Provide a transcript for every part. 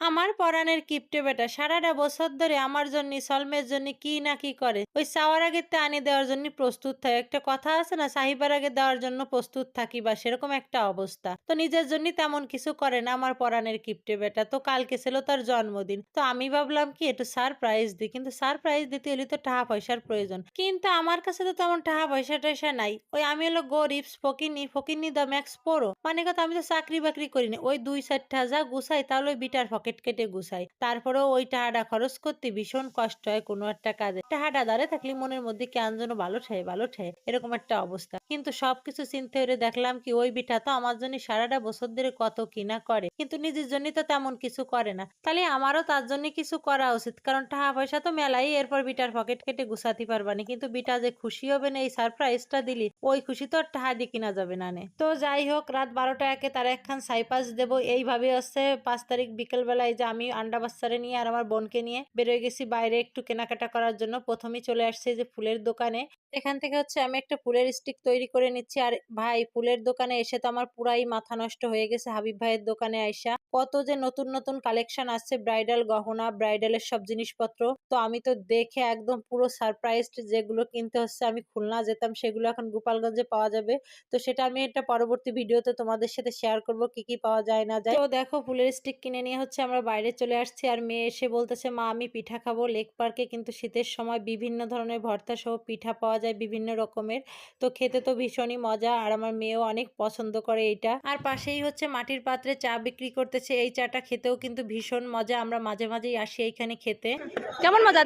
আমার পরাণের কিপটে বেটা, সারাটা বছর ধরে আমার জন্য, সলমের জন্য কি না কি করে? ওই চাওয়ার আগে তে আনি দেওয়ার জন্য প্রস্তুত থাকে। একটা কথা আছে না, সাহিবার আগে দেওয়ার জন্য প্রস্তুত থাকি বা সেরকম একটা অবস্থা। তো নিজের জন্য তেমন কিছু করে না আমার পরাণের কিপটে বেটা। তো কালকে ছিল তার জন্মদিন। তো আমি ভাবলাম কি, একটু সারপ্রাইজ দিই। কিন্তু সারপ্রাইজ দিতে হলে তো টাকা পয়সার প্রয়োজন। কিন্তু আমার কাছে তো তেমন টাকা পয়সা টয়সা নাই। ওই আমি হলো গরিব, ফকিনি ফকিনি দা ম্যাক্স পড়ো মানে কথা আমি তো চাকরি বাকরি করিনি ওই দুই চারটা যা গুছাই তাহলে ওই বিটার পকেট কেটে গুছাই। তারপরেও ওই টাকাটা খরচ করতে ভীষণ কষ্ট হয় কোনো একটা কাজে। টাকাটা দাঁড়ে থাকলে মনের মধ্যে কেন যেন ভালো ঠেয় ভালো ঠেয় এরকম একটা অবস্থা। কিন্তু সবকিছু চিন্তা করে দেখলাম কি, ওই বিটা তো আমার জন্য সারাটা বছর ধরে কত কিনা করে। কিন্তু নিজের জন্য তো তেমন কিছু করে না। তাহলে আমারও তার জন্য কিছু করা উচিত। কারণ টাকা পয়সা তো মেলাই, এরপর বিটার পকেট কেটে গুছাতে পারবানি কিন্তু বিটা যে খুশি হবে না, এই সারপ্রাইজটা দিলি, ওই খুশি তো আর টাকা দিয়ে কিনা যাবে না নে। তো যাই হোক, রাত বারোটা একে তার একখান সাইপাস দেবো। এইভাবে হচ্ছে পাঁচ তারিখ বিকেল বেলায় যে আমি আন্ডা বাচ্চারে নিয়ে আর আমার বোনকে নিয়ে বেরোয় গেছি বাইরে একটু কেনাকাটা করার জন্য। প্রথমেই চলে আসছে যে ফুলের দোকানে। এখান থেকে হচ্ছে আমি একটা ফুলের স্টিক তৈরি করে নিচ্ছি। আর ভাই, ফুলের দোকানে এসে তো আমার পুরাই মাথা নষ্ট হয়ে গেছে হাবিব ভাইয়ের দোকানে আইসা। কত যে নতুন নতুন কালেকশন আসছে ব্রাইডাল গহনা ব্রাইডালের সব জিনিসপত্র। তো আমি তো দেখে একদম পুরো সারপ্রাইজড যেগুলো কিনতে হচ্ছে আমি খুলনা যেতাম, সেগুলো এখন গোপালগঞ্জে পাওয়া যাবে। তো সেটা আমি একটা পরবর্তী ভিডিওতে তোমাদের সাথে শেয়ার করব, কি কি পাওয়া যায়, না যায়। তো দেখো, ফুলের স্টিক কিনে নিয়ে হচ্ছে আমরা বাইরে চলে আসছি আর মেয়ে এসে বলতেছে, মা, আমি পিঠা খাব লেক পার্কে। কিন্তু শীতের সময় বিভিন্ন ধরনের ভর্তা সহ পিঠা পাওয়া যায় বিভিন্ন রকমের। তো খেতে তো ভীষণই মজা আর আমার মেয়েও অনেক পছন্দ করে এটা আর পাশেই হচ্ছে মাটির পাত্রে চা বিক্রি করতেছে। এই চাটা খেতেও কিন্তু ভীষণ মজা। আমরা মাঝে মাঝেই আসি এইখানে খেতে। কেমন মজা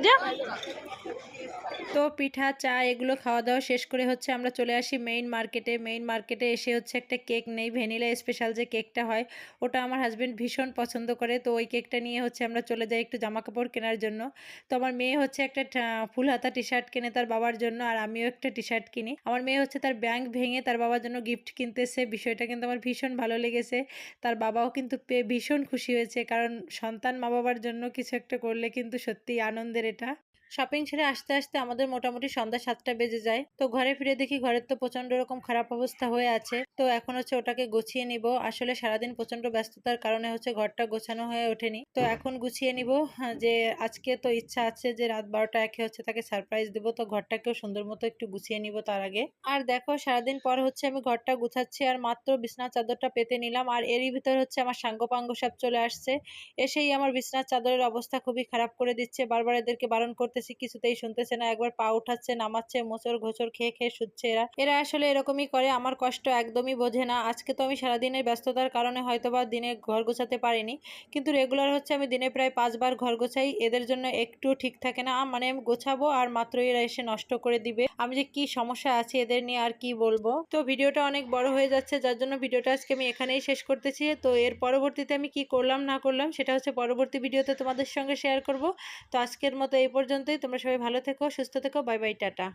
তো পিঠা, চা এগুলো খাওয়া দাওয়া শেষ করে হচ্ছে আমরা চলে আসি মেইন মার্কেটে মেইন মার্কেটে এসে হচ্ছে একটা কেক নেই ভ্যানিলা স্পেশাল যে কেকটা হয়, ওটা আমার হাজব্যান্ড ভীষণ পছন্দ করে। তো ওই কেকটা নিয়ে হচ্ছে আমরা চলে যাই একটু জামা কাপড় কেনার জন্য। তো আমার মেয়ে হচ্ছে একটা ফুল হাতা টি শার্ট কিনে তার বাবার জন্য আর আমিও একটা টি শার্ট কিনি। আমার মেয়ে হচ্ছে তার ব্যাংক ভেঙে তার বাবার জন্য গিফট কিনতেছে। বিষয়টা কিন্তু আমার ভীষণ ভালো লেগেছে। তার বাবাও কিন্তু পেয়ে ভীষণ খুশি হয়েছে। কারণ সন্তান মা বাবার জন্য কিছু একটা করলে কিন্তু সত্যিই আনন্দের এটা। শপিং ছেড়ে আসতে আসতে আমাদের মোটামুটি সন্ধ্যা সাতটা বেজে যায়। তো ঘরে ফিরে দেখি ঘরের তো প্রচণ্ড রকম খারাপ অবস্থা হয়ে আছে। তো এখন হচ্ছে ওটাকে গুছিয়ে নিব। আসলে সারাদিন প্রচণ্ড ব্যস্ততার কারণে হচ্ছে ঘরটা গোছানো হয়ে ওঠেনি। তো এখন গুছিয়ে নিব হ্যাঁ, যে আজকে তো ইচ্ছা আছে যে রাত বারোটা একে হচ্ছে তাকে সারপ্রাইজ দেবো। তো ঘরটাকেও সুন্দর মতো একটু গুছিয়ে নিব তার আগে। আর দেখো সারাদিন পর হচ্ছে আমি ঘরটা গুছাচ্ছি আর মাত্র বিছনার চাদরটা পেতে নিলাম। আর এরই ভিতর হচ্ছে আমার সাঙ্গপাঙ্গ সব চলে আসছে। এসেই আমার বিছনার চাদরের অবস্থা খুবই খারাপ করে দিচ্ছে। বারবার এদেরকে বারণ করতেছি কিছুতেই শুনতেছে না। একবার পা উঠাচ্ছে, নামাচ্ছে মোচর ঘোচর খেয়ে খেয়ে শুচ্ছে এরা। এরা আসলে এরকমই করে, আমার কষ্ট একদমই বোঝে না। আজকে তো আমি সারাদিনের ব্যস্ততার কারণে হয়তোবা দিনে ঘর গোছাতে পারিনি, কিন্তু রেগুলার হচ্ছে আমি দিনে প্রায় পাঁচবার ঘর গোছাই। এদের জন্য একটু ঠিক থাকে না মানে আমি গোছাবো আর মাত্র এরা এসে নষ্ট করে দিবে। আমি যে কি সমস্যা আছে এদের নিয়ে আর কি বলব? তো ভিডিওটা অনেক বড় হয়ে যাচ্ছে, যার জন্য ভিডিওটা আজকে আমি এখানেই শেষ করতেছি। তো এর পরবর্তীতে আমি কি করলাম, না করলাম, সেটা হচ্ছে পরবর্তী ভিডিওতে তোমাদের সঙ্গে শেয়ার করব। তো আজকের মতো এই পর্যন্তই তোমরা সবাই ভালো থেকো সুস্থ থেকো বাই বাই টাটা।